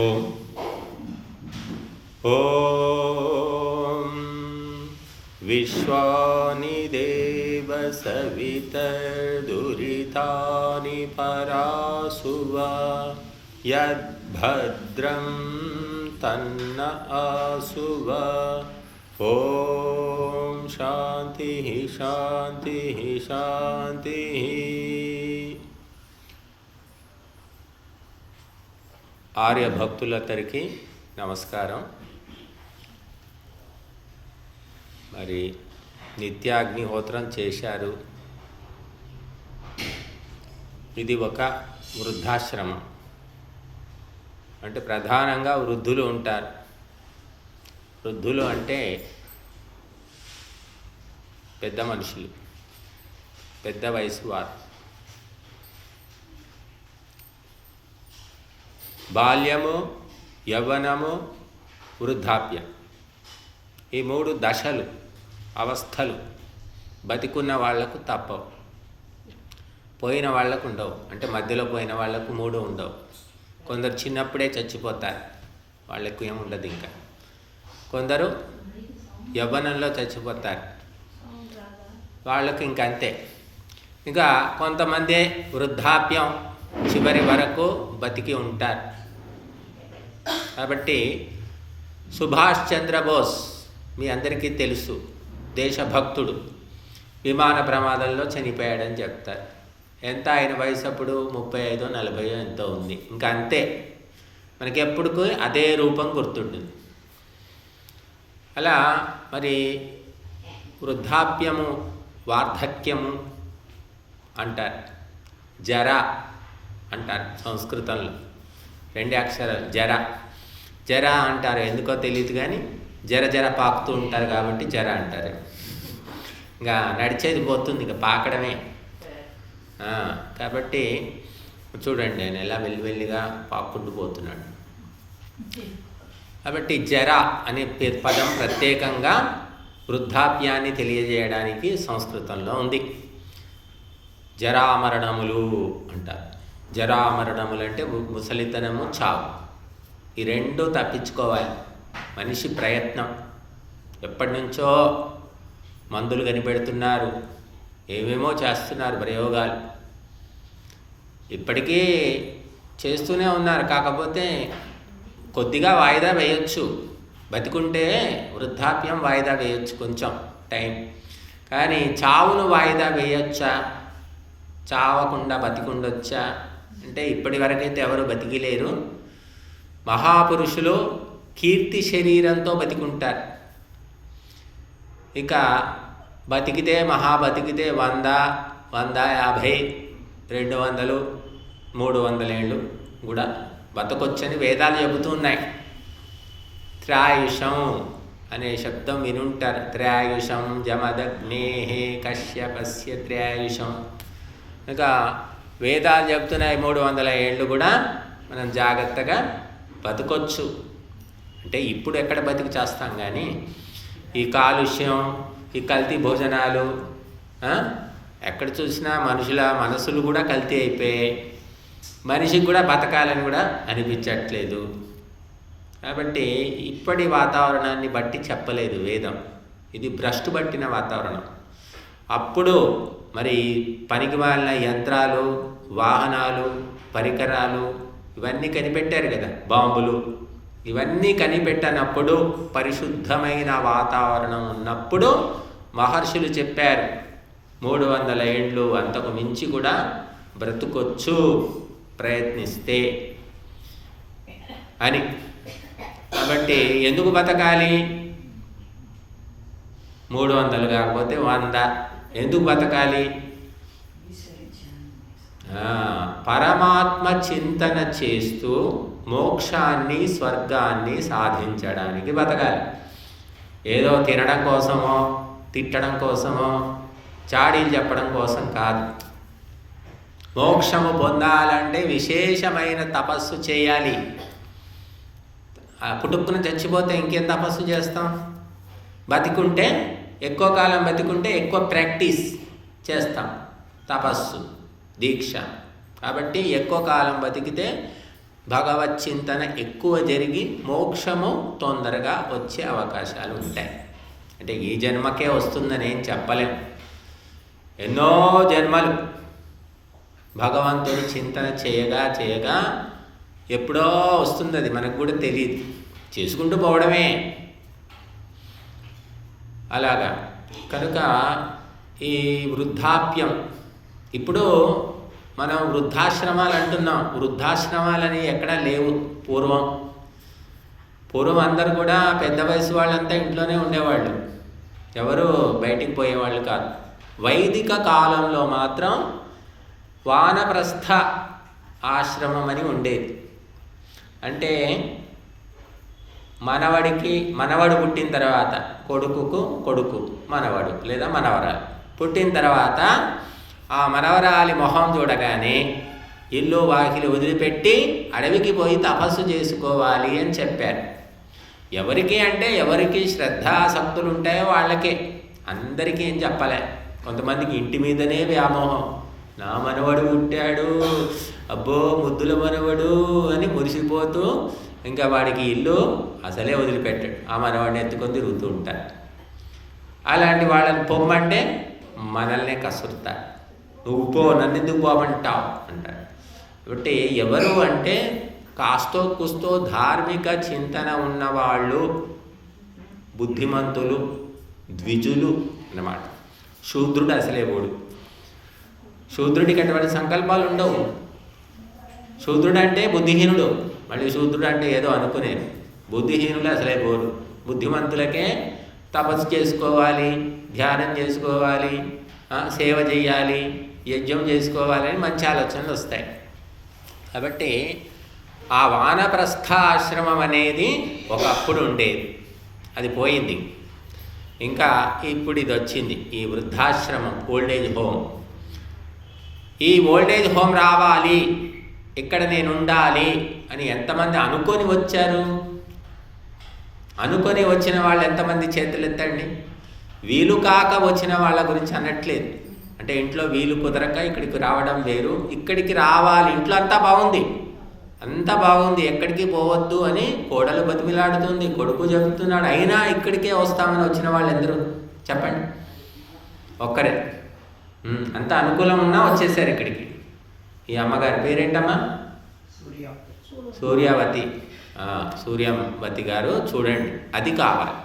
ॐ ॐ विश्वानि देवसवितर्दुरितानि परासुव यद्भद्रं तन्न आसुव ॐ शान्तिः शान्तिः शान्तिः। ఆర్య భక్తులందరికీ నమస్కారం. మరి నిత్యాగ్నిహోత్రం చేశారు. ఇది ఒక వృద్ధాశ్రమం. అంటే ప్రధానంగా వృద్ధులు ఉంటారు. వృద్ధులు అంటే పెద్ద మనుషులు పెద్ద వయసు వారు. బాల్యము యవ్వనము వృద్ధాప్యం. ఈ మూడు దశలు అవస్థలు బతికున్న వాళ్ళకు తప్పవు. పోయిన వాళ్ళకు ఉండవు. అంటే మధ్యలో పోయిన వాళ్ళకు మూడు ఉండవు. కొందరు చిన్నప్పుడే చచ్చిపోతారు. వాళ్ళకు ఏముండదు ఇంకా. కొందరు యవ్వనంలో చచ్చిపోతారు. వాళ్ళకు ఇంక అంతే. ఇంకా కొంతమంది వృద్ధాప్యం చివరి వరకు బతికి ఉంటారు. కాబట్టి సుభాష్ చంద్రబోస్ మీ అందరికీ తెలుసు దేశభక్తుడు. విమాన ప్రమాదంలో చనిపోయాడని చెప్తారు. ఎంత ఆయన వయసు అప్పుడు? ముప్పై ఐదో నలభై ఎంతో ఉంది. ఇంకా అంతే. మనకి ఎప్పటికీ అదే రూపం గుర్తుంటుంది. అలా మరి వృద్ధాప్యము వార్ధక్యము అంటారు. జర అంటారు సంస్కృతంలో. రెండే అక్షరాలు. జర. జర అంటారు ఎందుకో తెలియదు కానీ జర జర పాకుతూ ఉంటారు కాబట్టి జర అంటారు. ఇంకా నడిచేది పోతుంది ఇంకా పాకడమే. కాబట్టి చూడండి ఆయన ఎలా వెల్లివెల్లిగా పాక్కుంటూ పోతున్నాడు కాబట్టి జర అనే పదం ప్రత్యేకంగా వృద్ధాప్యాన్ని తెలియజేయడానికి సంస్కృతంలో ఉంది. జరామరణములు అంటారు. జరామరణములు అంటే ముసలితనము చావు. ఈ రెండు తప్పించుకోవాలి. మనిషి ప్రయత్నం. ఎప్పటి నుంచో మందులు కనిపెడుతున్నారు. ఏమేమో చేస్తున్నారు ప్రయోగాలు. ఇప్పటికీ చేస్తూనే ఉన్నారు. కాకపోతే కొద్దిగా వాయిదా వేయొచ్చు. బతికుంటే వృద్ధాప్యం వాయిదా వేయొచ్చు కొంచెం టైం. కానీ చావును వాయిదా వేయొచ్చా? చావకుండా బతికుండొచ్చా? అంటే ఇప్పటి వరకైతే ఎవరు బతికిలేరు. మహాపురుషులు కీర్తి శరీరంతో బతికుంటారు. ఇక బతికితే మహా బతికితే వంద వంద యాభై రెండు వందలు మూడు వందల ఏళ్ళు కూడా బతకొచ్చని వేదాలు చెబుతున్నాయి త్రాయుషం అనే శబ్దం వినుంటారు. త్రాయుషం జమదగ్నేహే కశ్యపస్య త్రాయుషం. ఇంకా వేదాలు చెబుతున్నాయి మూడు వందల ఏళ్ళు కూడా మనం జాగ్రత్తగా బతకొచ్చు. అంటే ఇప్పుడు ఎక్కడ బతికి చేస్తాం కానీ ఈ కాలుష్యం ఈ కల్తీ భోజనాలు ఎక్కడ చూసినా మనుషుల మనసులు కూడా కల్తీ అయిపోయాయి. మనిషికి కూడా బతకాలని కూడా అనిపించట్లేదు. కాబట్టి ఇప్పటి వాతావరణాన్ని బట్టి చెప్పలేదు వేదం. ఇది భ్రష్టు పట్టిన వాతావరణం. అప్పుడు మరి పనికి వాళ్ళ యంత్రాలు వాహనాలు పరికరాలు ఇవన్నీ కనిపెట్టారు కదా బాంబులు. ఇవన్నీ కనిపెట్టనప్పుడు పరిశుద్ధమైన వాతావరణం ఉన్నప్పుడు మహర్షులు చెప్పారు మూడు వందల ఏండ్లు అంతకు మించి కూడా బ్రతుకొచ్చు ప్రయత్నిస్తే అని. కాబట్టి ఎందుకు బతకాలి? మూడు వందలు కాకపోతే వంద. ఎందుకు బతకాలి? పరమాత్మ చింతన చేస్తూ మోక్షాన్ని స్వర్గాన్ని సాధించడానికి బతకాలి. ఏదో తినడం కోసమో తిట్టడం కోసమో చాడీలు చెప్పడం కోసం కాదు. మోక్షము పొందాలంటే విశేషమైన తపస్సు చేయాలి. ఆ చచ్చిపోతే ఇంకేం తపస్సు చేస్తాం? బతికుంటే ఎక్కువ కాలం బతికుంటే ఎక్కువ ప్రాక్టీస్ చేస్తాం తపస్సు. దీక్ష. కాబట్టి ఎక్కువ కాలం బతికితే భగవత్ చింతన ఎక్కువ జరిగి మోక్షము తొందరగా వచ్చే అవకాశాలు ఉంటాయి. అంటే ఈ జన్మకే వస్తుందని ఏం చెప్పలేం. ఎన్నో జన్మలు భగవంతుని చింతన చేయగా చేయగా ఎప్పుడో వస్తుంది అది మనకు కూడా తెలియదు చేసుకుంటూ పోవడమే. అలాగా. కనుక ఈ వృద్ధాప్యం ఇప్పుడు మనం వృద్ధాశ్రమాలు అంటున్నాం. వృద్ధాశ్రమాలని ఎక్కడా లేవు. పూర్వం. పూర్వం అందరు కూడా పెద్ద వయసు వాళ్ళంతా ఇంట్లోనే ఉండేవాళ్ళు. ఎవరు బయటికి పోయేవాళ్ళు కాదు. వైదిక కాలంలో మాత్రం వానప్రస్థ ఆశ్రమం అని ఉండేది. అంటే మనవడికి మనవడు పుట్టిన తర్వాత కొడుకుకు కొడుకు మనవడు లేదా మనవరాలు. పుట్టిన తర్వాత ఆ మనవరాలి మొహం చూడగానే ఇల్లు వాకిలి వదిలిపెట్టి అడవికి పోయి తపస్సు చేసుకోవాలి అని చెప్పారు. ఎవరికి అంటే ఎవరికి శ్రద్ధాసక్తులు ఉంటాయో వాళ్ళకే. అందరికీ ఏం చెప్పలే. కొంతమందికి ఇంటి మీదనే వ్యామోహం. నా మనవడు పుట్టాడు అబ్బో ముద్దుల మనవడు అని మురిసిపోతూ ఇంకా వాడికి ఇల్లు అసలే వదిలిపెట్టాడు. ఆ మనవాడిని ఎత్తుకొని తిరుగుతూ ఉంటాడు. అలాంటి వాళ్ళని పొమ్మంటే మనల్నే కసురుతారు నువ్వు పో నన్ను ఎందుకు పోమంటావు అంటారు కాబట్టి ఎవరు అంటే కాస్తో కుస్తో ధార్మిక చింతన ఉన్నవాళ్ళు బుద్ధిమంతులు ద్విజులు అన్నమాట. శూద్రుడు అసలే పోడు శూద్రుడికి అటువంటి సంకల్పాలు ఉండవు. శూద్రుడు అంటే బుద్ధిహీనుడు. మళ్ళీ శూద్రుడు అంటే ఏదో అనుకునేది. బుద్ధిహీనులు అసలే పోరు బుద్ధిమంతులకే తపస్సు చేసుకోవాలి ధ్యానం చేసుకోవాలి సేవ చేయాలి యజ్ఞం చేసుకోవాలని మంచి ఆలోచనలు వస్తాయి. కాబట్టి ఆ వానప్రస్థ ఆశ్రమం అనేది ఒకప్పుడు ఉండేది. అది పోయింది. ఇంకా ఇప్పుడు ఇది వచ్చింది. ఈ వృద్ధాశ్రమం ఓల్డేజ్ హోమ్. ఈ ఓల్డేజ్ హోమ్ రావాలి. ఇక్కడ నేను ఉండాలి అని ఎంతమంది అనుకొని వచ్చారు? అనుకొని వచ్చిన వాళ్ళు ఎంతమంది చేతులు ఎత్తండి వీలు కాక వచ్చిన వాళ్ళ గురించి అనట్లేదు. అంటే ఇంట్లో వీలు కుదరక ఇక్కడికి రావడం వేరు. ఇక్కడికి రావాలి. ఇంట్లో అంతా బాగుంది. అంతా బాగుంది. ఎక్కడికి పోవద్దు అని కోడలు బతిమిలాడుతుంది. కొడుకు చెబుతున్నాడు అయినా ఇక్కడికే వస్తామని వచ్చిన వాళ్ళు ఎందరు చెప్పండి. ఒక్కరే. అంత అనుకూలం ఉన్నా వచ్చేసారు ఇక్కడికి. ఈ అమ్మగారి పేరేంటమ్మా? సూర్య. సూర్యావతి. సూర్యవతి గారు చూడండి. అది కావాలి.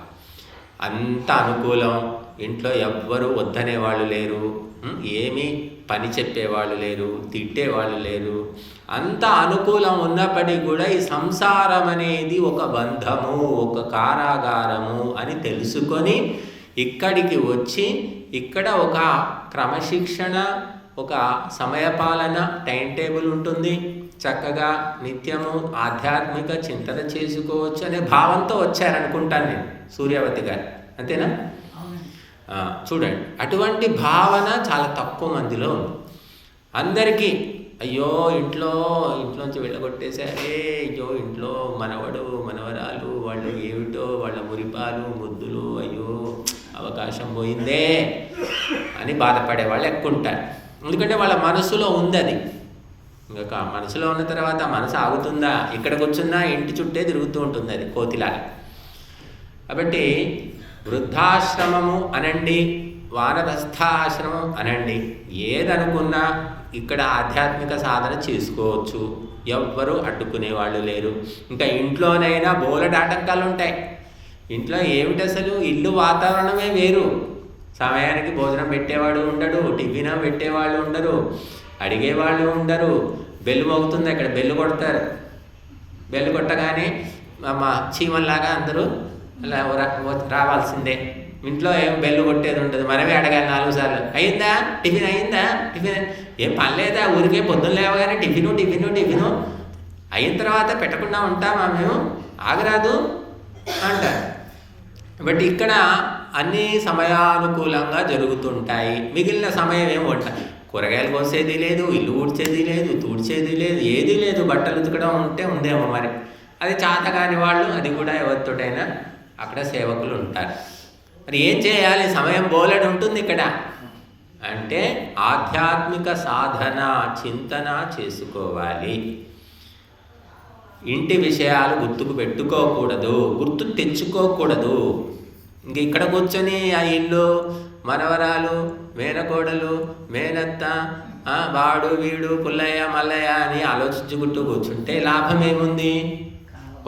అంత అనుకూలం. ఇంట్లో ఎవ్వరు వద్దనే వాళ్ళు లేరు. ఏమీ పని చెప్పేవాళ్ళు లేరు తిట్టేవాళ్ళు లేరు. అంత అనుకూలం ఉన్నప్పటికీ కూడా ఈ సంసారం అనేది ఒక బంధము ఒక కారాగారము అని తెలుసుకొని ఇక్కడికి వచ్చి ఇక్కడ ఒక క్రమశిక్షణ ఒక సమయపాలన టైం టేబుల్ ఉంటుంది. చక్కగా నిత్యము ఆధ్యాత్మిక చింతన చేసుకోవచ్చు అనే భావంతో వచ్చారనుకుంటాను నేను సూర్యవతి గారు. అంతేనా? చూడండి. అటువంటి భావన చాలా తక్కువ మందిలో ఉంది. అందరికీ అయ్యో ఇంట్లో ఇంట్లోంచి వెళ్ళగొట్టేశారే అయ్యో ఇంట్లో మనవడు మనవరాలు వాళ్ళు ఏమిటో వాళ్ళ మురిపాలు ముద్దులు అయ్యో అవకాశం పోయిందే అని బాధపడే వాళ్ళు ఎక్కువ ఉంటారు. ఎందుకంటే వాళ్ళ మనసులో ఉంది అది ఇంకా మనసులో ఉన్న తర్వాత మనసు ఆగుతుందా? ఇక్కడ కూర్చున్నా ఇంటి చుట్టే తిరుగుతూ ఉంటుంది అది కోతిలాగా. కాబట్టి వృద్ధాశ్రమము అనండి వానరస్థాశ్రమం అనండి. ఏదనుకున్నా ఇక్కడ ఆధ్యాత్మిక సాధన చేసుకోవచ్చు. ఎవ్వరూ అడ్డుకునే వాళ్ళు లేరు. ఇంకా ఇంట్లోనైనా బోలెడు ఆటంకాలు ఉంటాయి ఇంట్లో ఏమిటి అసలు ఇల్లు వాతావరణమే వేరు. సమయానికి భోజనం పెట్టేవాడు ఉండడు టిఫిన్ పెట్టేవాళ్ళు ఉండరు అడిగేవాళ్ళు ఉండరు. బెల్లు మోగుతుంది అక్కడ బెల్లు కొడతారు. బెల్లు కొట్టగానే మా చీమల్లాగా అందరూ రావాల్సిందే. ఇంట్లో ఏం బెల్లు కొట్టేది ఉండదు. మనమే అడగాలి నాలుగు సార్లు. అయిందా? టిఫిన్ అయిందా? టిఫిన్ ఏం పని లేదా? ఊరికే పొద్దున్న లేవగానే టిఫిను టిఫిను టిఫిను. అయిన తర్వాత పెట్టకుండా ఉంటామా మేము? ఆగరాదు? అంటారు. బట్ ఇక్కడ అన్ని సమయానుకూలంగా జరుగుతుంటాయి. మిగిలిన సమయం ఏమి వంట కూరగాయలు కోసేది లేదు ఇల్లు ఊడ్చేది లేదు తూడ్చేది లేదు ఏది లేదు. బట్టలు ఉతకడం ఉంటే ఉందేమో మరి. అది చాతగాని వాళ్ళు అది కూడా ఎవరితోటైనా అక్కడ సేవకులు ఉంటారు. మరి ఏం చేయాలి? సమయం బోలెడు ఉంటుంది ఇక్కడ. అంటే ఆధ్యాత్మిక సాధన చింతన చేసుకోవాలి. ఇంటి విషయాలు గుర్తుకు పెట్టుకోకూడదు గుర్తు తెచ్చుకోకూడదు. ఇంక ఇక్కడ కూర్చొని ఆ ఇల్లు మనవరాలు మేనకోడలు మేనత్త వాడు వీడు పుల్లయ్య మల్లయ్య అని ఆలోచించుకుంటూ కూర్చుంటే లాభం ఏముంది?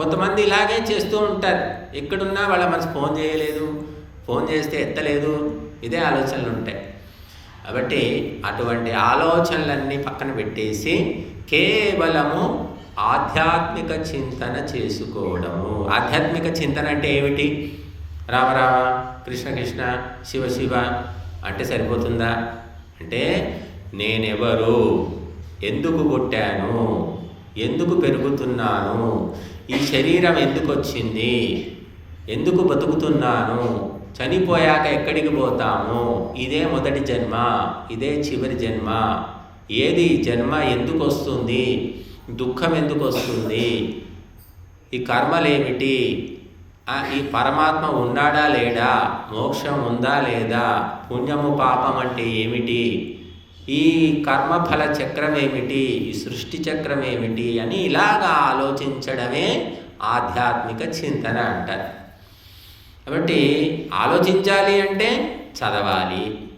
కొంతమంది ఇలాగే చేస్తూ ఉంటారు. ఎక్కడున్నా వాళ్ళ మనసు ఫోన్ చేయలేదు. ఫోన్ చేస్తే ఎత్తలేదు. ఇదే ఆలోచనలు ఉంటాయి. కాబట్టి అటువంటి ఆలోచనలన్నీ పక్కన పెట్టేసి కేవలము ఆధ్యాత్మిక చింతన చేసుకోవడము. ఆధ్యాత్మిక చింతన అంటే ఏమిటి? రామరామ కృష్ణ కృష్ణ శివ శివ అంటే సరిపోతుందా? అంటే నేనెవరు? ఎందుకు పుట్టాను ఎందుకు పెరుగుతున్నాను? ఈ శరీరం ఎందుకు వచ్చింది ఎందుకు బతుకుతున్నాను? చనిపోయాక ఎక్కడికి పోతాము? ఇదే మొదటి జన్మ ఇదే చివరి జన్మ. ఏది జన్మ ఎందుకు వస్తుంది దుఃఖం ఎందుకు వస్తుంది ఈ కర్మలేమిటి? ఈ పరమాత్మ ఉన్నాడా లేడా? మోక్షం ఉందా లేదా? పుణ్యము పాపం అంటే ఏమిటి? ఈ కర్మఫల చక్రం ఏమిటి ఈ సృష్టి చక్రం ఏమిటి అని ఇలాగా ఆలోచించడమే ఆధ్యాత్మిక చింతన అంటారు. కాబట్టి ఆలోచించాలి అంటే చదవాలి.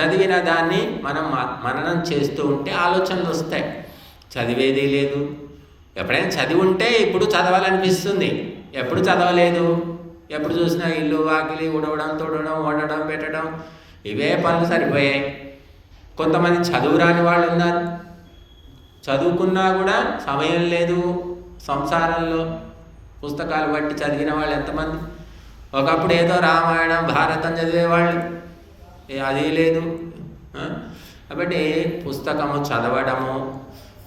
చదివిన దాన్ని మనం మ- మననం చేస్తూ ఉంటే ఆలోచనలు వస్తాయి. చదివేది లేదు. ఎప్పుడైనా చదివి ఉంటే ఇప్పుడు చదవాలనిపిస్తుంది. ఎప్పుడు చదవలేదు? ఎప్పుడు చూసినా ఇల్లు వాకిలి ఉడవడం తుడవడం వండడం పెట్టడం ఇవే పనులు సరిపోయాయి. కొంతమంది చదువు రాని వాళ్ళు ఉన్నారు చదువుకున్నా కూడా సమయం లేదు. సంసారంలో పుస్తకాలు బట్టి చదివిన వాళ్ళు ఎంతమంది? ఒకప్పుడు ఏదో రామాయణం భారతం చదివేవాళ్ళు. ఏ అది లేదు. కాబట్టి పుస్తకము చదవడము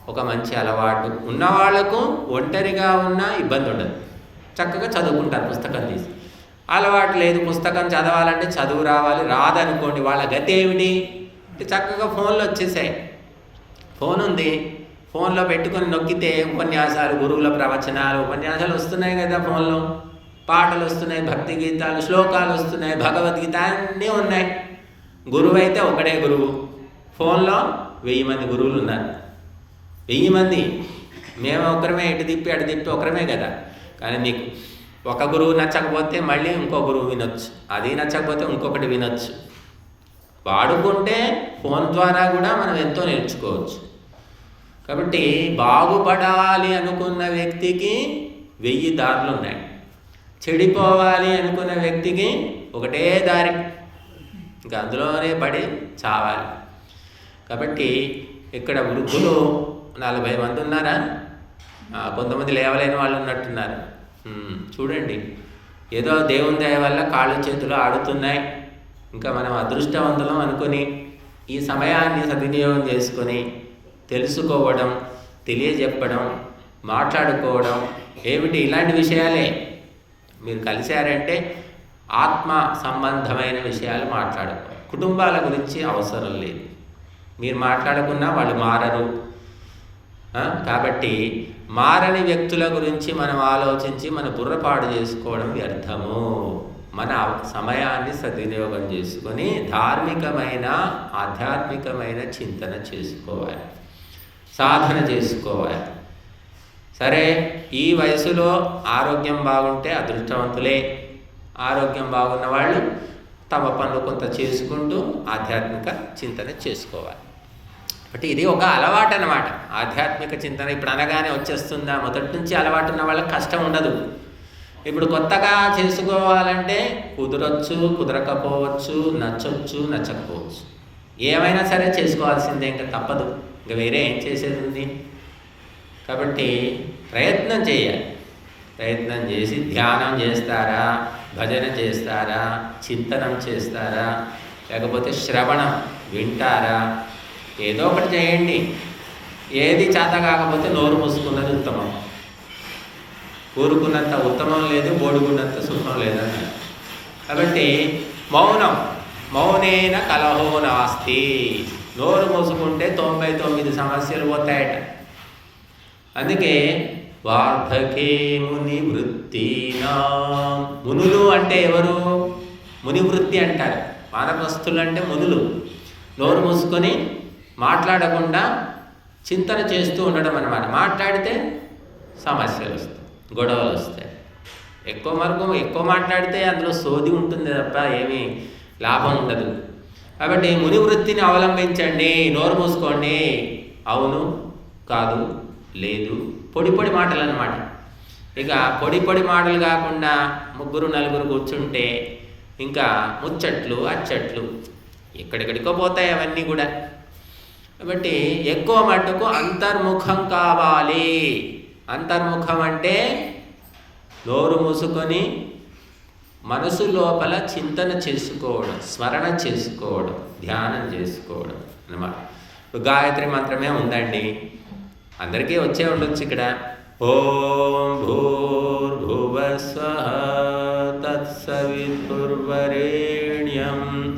ఒక మంచి అలవాటు. ఉన్న వాళ్ళకు ఒంటరిగా ఉన్న ఇబ్బంది ఉండదు. చక్కగా చదువుకుంటారు పుస్తకం తీసి. అలవాటు లేదు. పుస్తకం చదవాలంటే చదువు రావాలి. రాదనుకోండి వాళ్ళ గతి ఏమిటి చక్కగా ఫోన్లో వచ్చేసాయి. ఫోన్ ఉంది. ఫోన్లో పెట్టుకొని నొక్కితే ఉపన్యాసాలు గురువుల ప్రవచనాలు ఉపన్యాసాలు వస్తున్నాయి కదా ఫోన్లో. పాటలు వస్తున్నాయి భక్తి గీతాలు శ్లోకాలు వస్తున్నాయి భగవద్గీత అన్నీ ఉన్నాయి. గురువు అయితే ఒకడే గురువు. ఫోన్లో వెయ్యి మంది గురువులు ఉన్నారు. వెయ్యి మంది. మేము ఒకరమే ఇటు తిప్పి అటు తిప్పి ఒకరమే కదా. కానీ నీకు ఒక గురువు నచ్చకపోతే మళ్ళీ ఇంకో గురువు వినొచ్చు. అది నచ్చకపోతే ఇంకొకటి వినొచ్చు. వాడుకుంటే ఫోన్ ద్వారా కూడా మనం ఎంతో నేర్చుకోవచ్చు. కాబట్టి బాగుపడాలి అనుకున్న వ్యక్తికి వెయ్యి దారులు ఉన్నాయి. చెడిపోవాలి అనుకున్న వ్యక్తికి ఒకటే దారి. ఇంకా అందులోనే పడి చావాలి. కాబట్టి ఇక్కడ వృద్ధులు నలభై మంది ఉన్నారా? కొంతమంది లేవలేని వాళ్ళు ఉన్నట్టున్నారు. చూడండి. ఏదో దేవుని దయ వల్ల కాళ్ళు చేతులు ఆడుతున్నాయి. ఇంకా మనం అదృష్టవంతులం అనుకొని ఈ సమయాన్ని సద్వినియోగం చేసుకొని తెలుసుకోవడం తెలియజెప్పడం మాట్లాడుకోవడం ఏమిటి? ఇలాంటి విషయాలే. మీరు కలిశారంటే ఆత్మ సంబంధమైన విషయాలు మాట్లాడుకో కుటుంబాల గురించి అవసరం లేదు. మీరు మాట్లాడుకున్నా వాళ్ళు మారరు. కాబట్టి మారని వ్యక్తుల గురించి మనం ఆలోచించి మన బుర్రపాడు చేసుకోవడం వ్యర్థము. మన సమయాన్ని సద్వినియోగం చేసుకొని ధార్మికమైన ఆధ్యాత్మికమైన చింతన చేసుకోవాలి. సాధన చేసుకోవాలి. సరే ఈ వయసులో ఆరోగ్యం బాగుంటే అదృష్టవంతులే. ఆరోగ్యం బాగున్న వాళ్ళు తమ పనులు కొంత చేసుకుంటూ ఆధ్యాత్మిక చింతన చేసుకోవాలి. బట్ ఇది ఒక అలవాటు అనమాట ఆధ్యాత్మిక చింతన ఇప్పుడు అనగానే వచ్చేస్తుందా? మొదటి నుంచి అలవాటు ఉన్న వాళ్ళకి కష్టం ఉండదు. ఇప్పుడు కొత్తగా చేసుకోవాలంటే కుదరొచ్చు కుదరకపోవచ్చు నచ్చొచ్చు నచ్చకపోవచ్చు. ఏమైనా సరే చేసుకోవాల్సిందే ఇంకా తప్పదు. ఇంకా వేరే ఏం చేసేది ఉంది కాబట్టి ప్రయత్నం చేయాలి. ప్రయత్నం చేసి ధ్యానం చేస్తారా? భజన చేస్తారా? చింతనం చేస్తారా? లేకపోతే శ్రవణం వింటారా? ఏదో ఒకటి చేయండి. ఏది చేత కాకపోతే నోరు మూసుకున్నది ఉత్తమం. కోరుకున్నంత ఉత్తమం లేదు బోడుకున్నంత సుఖం లేదంట కాబట్టి మౌనం మౌనేన కలహో నాస్తి. నోరు మూసుకుంటే తొంభై తొమ్మిది సమస్యలు పోతాయట. అందుకే వార్ధకే ముని వృత్తినా మునులు అంటే ఎవరు? ముని వృత్తి అంటారు. మానవస్తులు అంటే మునులు. నోరు మూసుకొని మాట్లాడకుండా చింతన చేస్తూ ఉండడం అన్నమాట. మాట్లాడితే సమస్యలు వస్తాయి. గొడవలు వస్తాయి ఎక్కువ మార్గం ఎక్కువ మాట్లాడితే అందులో సోది ఉంటుంది తప్ప ఏమీ లాభం ఉండదు. కాబట్టి ముని వృత్తిని అవలంబించండి నోరు మూసుకోండి. అవును కాదు లేదు పొడి పొడి మాటలు అనమాట ఇక పొడి పొడి మాటలు కాకుండా ముగ్గురు నలుగురు కూర్చుంటే ఇంకా ముచ్చట్లు అచ్చట్లు ఎక్కడెక్కడికో పోతాయి అవన్నీ కూడా. కాబట్టి ఎక్కువ మట్టుకు అంతర్ముఖం కావాలి. అంతర్ముఖం అంటే నోరు మూసుకొని మనసు లోపల చింతన చేసుకోవడం స్మరణ చేసుకోవడం ధ్యానం చేసుకోవడం అన్నమాట. ఇప్పుడు గాయత్రి మంత్రమే ఉందండి. అందరికీ వచ్చే ఉండొచ్చు ఇక్కడ. ఓం భూర్భువస్వ తత్సవితుర్వరేణ్యం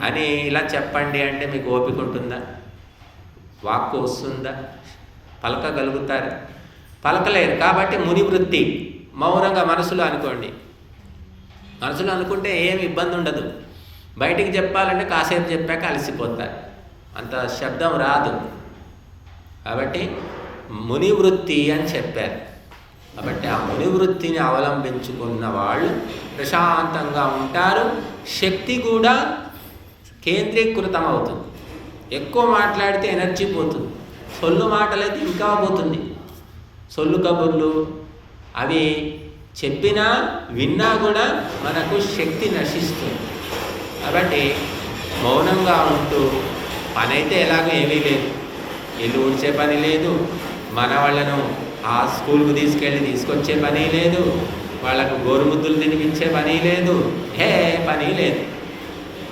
అని ఇలా చెప్పండి అంటే మీకు ఓపిక ఉంటుందా? వాక్కు వస్తుందా? పలకగలుగుతారు? పలకలేరు కాబట్టి ముని వృత్తి మౌనంగా మనసులో అనుకోండి. మనసులో అనుకుంటే ఏం ఇబ్బంది ఉండదు. బయటికి చెప్పాలంటే కాసేపు చెప్పాక అలసిపోతారు అంత శబ్దం రాదు. కాబట్టి ముని వృత్తి అని చెప్పారు. కాబట్టి ఆ ముని వృత్తిని అవలంబించుకున్న వాళ్ళు ప్రశాంతంగా ఉంటారు. శక్తి కూడా కేంద్రీకృతం అవుతుంది ఎక్కువ మాట్లాడితే ఎనర్జీ పోతుంది. సొల్లు మాటలైతే ఇంకా పోతుంది. సొల్లు కబుర్లు. అవి చెప్పినా విన్నా కూడా మనకు శక్తి నశిస్తుంది. కాబట్టి మౌనంగా ఉంటూ పనైతే ఎలాగో ఏమీ లేదు. ఇల్లు ఉంచే పని లేదు. మన వాళ్ళను ఆ స్కూల్కు తీసుకెళ్ళి తీసుకొచ్చే పని లేదు. వాళ్ళకు గోరుముద్దులు తినిపించే పని లేదు. ఏ పని లేదు.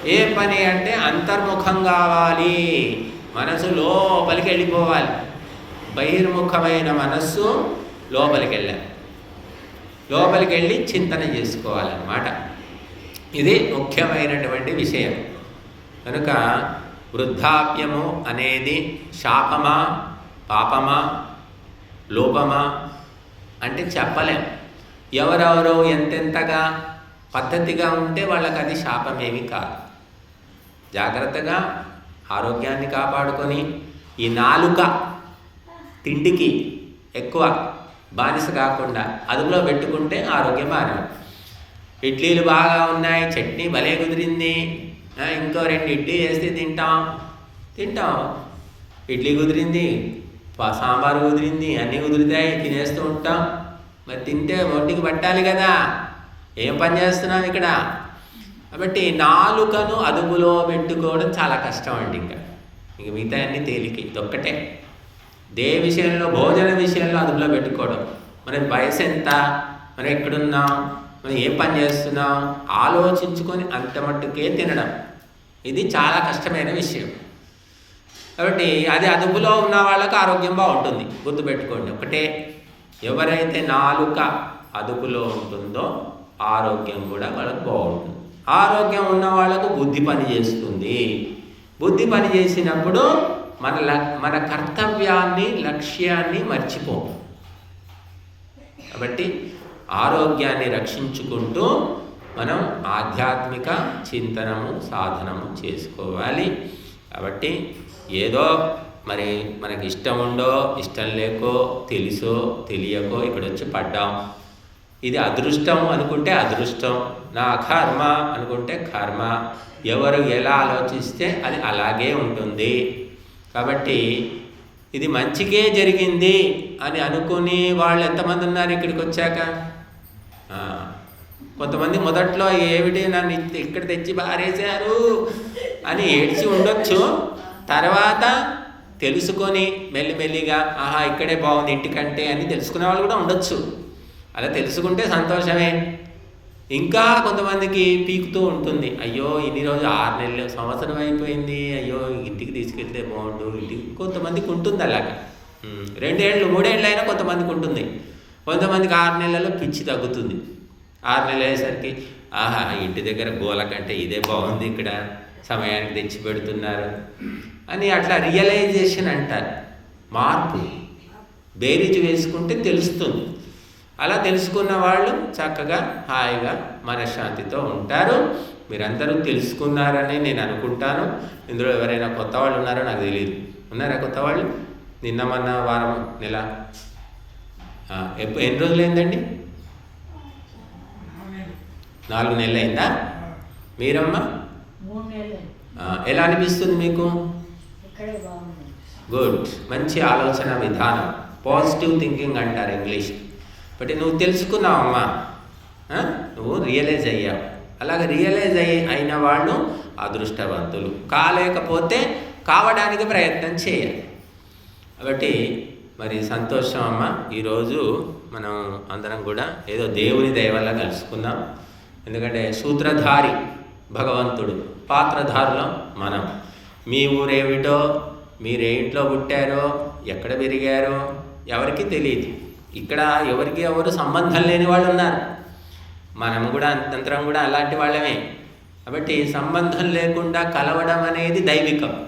ఏ పని అంటే అంతర్ముఖం కావాలి. మనసు లోపలికి వెళ్ళిపోవాలి. బహిర్ముఖమైన మనస్సు లోపలికి వెళ్ళాలి లోపలికి వెళ్ళి చింతన చేసుకోవాలన్నమాట. ఇది ముఖ్యమైనటువంటి విషయం. కనుక వృద్ధాప్యము అనేది శాపమా పాపమా లోపమా అంటే చెప్పలేం. ఎవరెవరో ఎంతెంతగా పద్ధతిగా ఉంటే వాళ్ళకి అది శాపమేమి కాదు. జాగ్రత్తగా ఆరోగ్యాన్ని కాపాడుకొని ఈ నాలుక తిండికి ఎక్కువ బానిస కాకుండా అదుపులో పెట్టుకుంటే ఆరోగ్యం బాగానే ఇడ్లీలు బాగా ఉన్నాయి చట్నీ భలే కుదిరింది. ఇంకో రెండు ఇడ్లీ వేస్తే తింటాం. తింటాం. ఇడ్లీ కుదిరింది సాంబార్ కుదిరింది అన్నీ కుదురుతాయి తినేస్తూ ఉంటాం. మరి తింటే ఒంటికి పట్టాలి కదా. ఏం పని చేస్తున్నాం ఇక్కడ? కాబట్టి నాలుకను అదుపులో పెట్టుకోవడం చాలా కష్టం అండి ఇంకా. ఇంక మిగతా అన్నీ తేలిక ఇదొక్కటే. దే విషయంలో భోజన విషయంలో అదుపులో పెట్టుకోవడం. మన వయసు ఎంత? మనం ఎక్కడున్నాం? మనం ఏం పని చేస్తున్నాం? ఆలోచించుకొని అంత మట్టుకే తినడం. ఇది చాలా కష్టమైన విషయం. కాబట్టి అది అదుపులో ఉన్న వాళ్ళకు ఆరోగ్యం బాగుంటుంది. గుర్తుపెట్టుకోండి. ఒకటే ఎవరైతే నాలుక అదుపులో ఉంటుందో ఆరోగ్యం కూడా వాళ్ళకు బాగుంటుంది. ఆరోగ్యం ఉన్న వాళ్ళకు బుద్ధి పని చేస్తుంది. బుద్ధి పని చేసినప్పుడు మన ల- మన కర్తవ్యాన్ని లక్ష్యాన్ని మర్చిపోం కాబట్టి ఆరోగ్యాన్ని రక్షించుకుంటూ మనం ఆధ్యాత్మిక చింతనము సాధనము చేసుకోవాలి. కాబట్టి ఏదో మరి మనకి ఇష్టం ఉండో ఇష్టం లేకో తెలుసో తెలియకో ఇక్కడ వచ్చి పడ్డాం. ఇది అదృష్టం అనుకుంటే అదృష్టం. నా కర్మ అనుకుంటే కర్మ. ఎవరు ఎలా ఆలోచిస్తే అది అలాగే ఉంటుంది. కాబట్టి ఇది మంచికే జరిగింది అని అనుకుని వాళ్ళు ఎంతమంది ఉన్నారు ఇక్కడికి వచ్చాక? కొంతమంది మొదట్లో ఏమిటి నన్ను ఇక్కడ తెచ్చి బారేశారు అని ఏడ్చి ఉండొచ్చు. తర్వాత తెలుసుకొని మెల్లిమెల్లిగా ఆహా ఇక్కడే బాగుంది ఇంటికంటే అని తెలుసుకునే వాళ్ళు కూడా ఉండొచ్చు. అలా తెలుసుకుంటే సంతోషమే. ఇంకా కొంతమందికి పీకుతూ ఉంటుంది. అయ్యో ఇన్ని రోజులు ఆరు నెలలు సంవత్సరం అయిపోయింది. అయ్యో ఇంటికి తీసుకెళ్తే బాగుండు ఇంటికి కొంతమందికి ఉంటుంది అలాగే. రెండేళ్ళు మూడేళ్ళు అయినా కొంతమందికి ఉంటుంది. కొంతమందికి ఆరు నెలల్లో పిచ్చి తగ్గుతుంది. ఆరు నెలలు అయ్యేసరికి ఆహా ఇంటి దగ్గర గోల కంటే ఇదే బాగుంది ఇక్కడ. సమయానికి తెచ్చి పెడుతున్నారు. అని అట్లా రియలైజేషన్ అంటారు. మార్పు. బేరీజు వేసుకుంటే తెలుస్తుంది. అలా తెలుసుకున్న వాళ్ళు చక్కగా హాయిగా మనశ్శాంతితో ఉంటారు. మీరందరూ తెలుసుకున్నారని నేను అనుకుంటాను. ఇందులో ఎవరైనా కొత్త వాళ్ళు ఉన్నారో నాకు తెలియదు ఉన్నారా కొత్త వాళ్ళు? నిన్న మొన్న వారం నెల? ఎన్ని రోజులు అయిందండి నాలుగు నెలలు అయిందా మీరమ్మా ఎలా అనిపిస్తుంది మీకు? గుడ్. మంచి ఆలోచన విధానం. పాజిటివ్ థింకింగ్ అంటారు ఇంగ్లీష్ బట్ నువ్వు తెలుసుకున్నావమ్మా నువ్వు రియలైజ్ అయ్యావు. అలాగ రియలైజ్ అయ్యి అయిన వాళ్ళు అదృష్టవంతులు. కాలేకపోతే కావడానికి ప్రయత్నం చేయాలి. కాబట్టి మరి సంతోషం అమ్మ. ఈరోజు మనం అందరం కూడా ఏదో దేవుని దయవల్ల కలుసుకుందాం. ఎందుకంటే సూత్రధారి భగవంతుడు పాత్రధారులం మనం. మీ ఊరేమిటో మీరే ఇంట్లో పుట్టారో ఎక్కడ పెరిగారో ఎవరికి తెలియదు ఇక్కడ ఎవరికి ఎవరు సంబంధం లేని వాళ్ళు ఉన్నారు. మనం కూడా అంతరం కూడా అలాంటి వాళ్ళమే. కాబట్టి సంబంధం లేకుండా కలవడం అనేది దైవికం.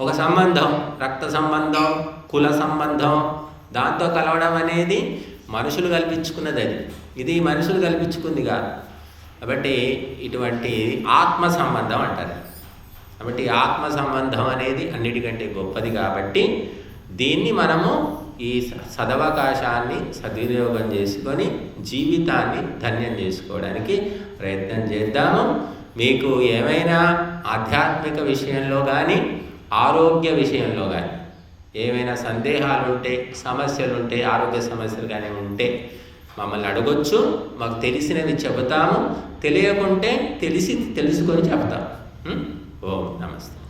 ఒక సంబంధం రక్త సంబంధం కుల సంబంధం దాంతో కలవడం అనేది మనుషులు కల్పించుకున్నది అది. ఇది మనుషులు కల్పించుకుంది కాదు. కాబట్టి ఇటువంటి ఆత్మ సంబంధం అంటారు. కాబట్టి ఆత్మ సంబంధం అనేది అన్నిటికంటే గొప్పది కాబట్టి దీన్ని మనము ఈ సదవకాశాన్ని సద్వినియోగం చేసుకొని జీవితాన్ని ధన్యం చేసుకోవడానికి ప్రయత్నం చేద్దాము. మీకు ఏమైనా ఆధ్యాత్మిక విషయంలో కానీ ఆరోగ్య విషయంలో కానీ ఏమైనా సందేహాలు ఉంటే సమస్యలు ఉంటే ఆరోగ్య సమస్యలు కానీ ఉంటే మమ్మల్ని అడగొచ్చు. మాకు తెలిసినవి చెబుతాము. తెలియకుంటే తెలిసి తెలుసుకొని చెప్తాం. ఓం నమస్తే.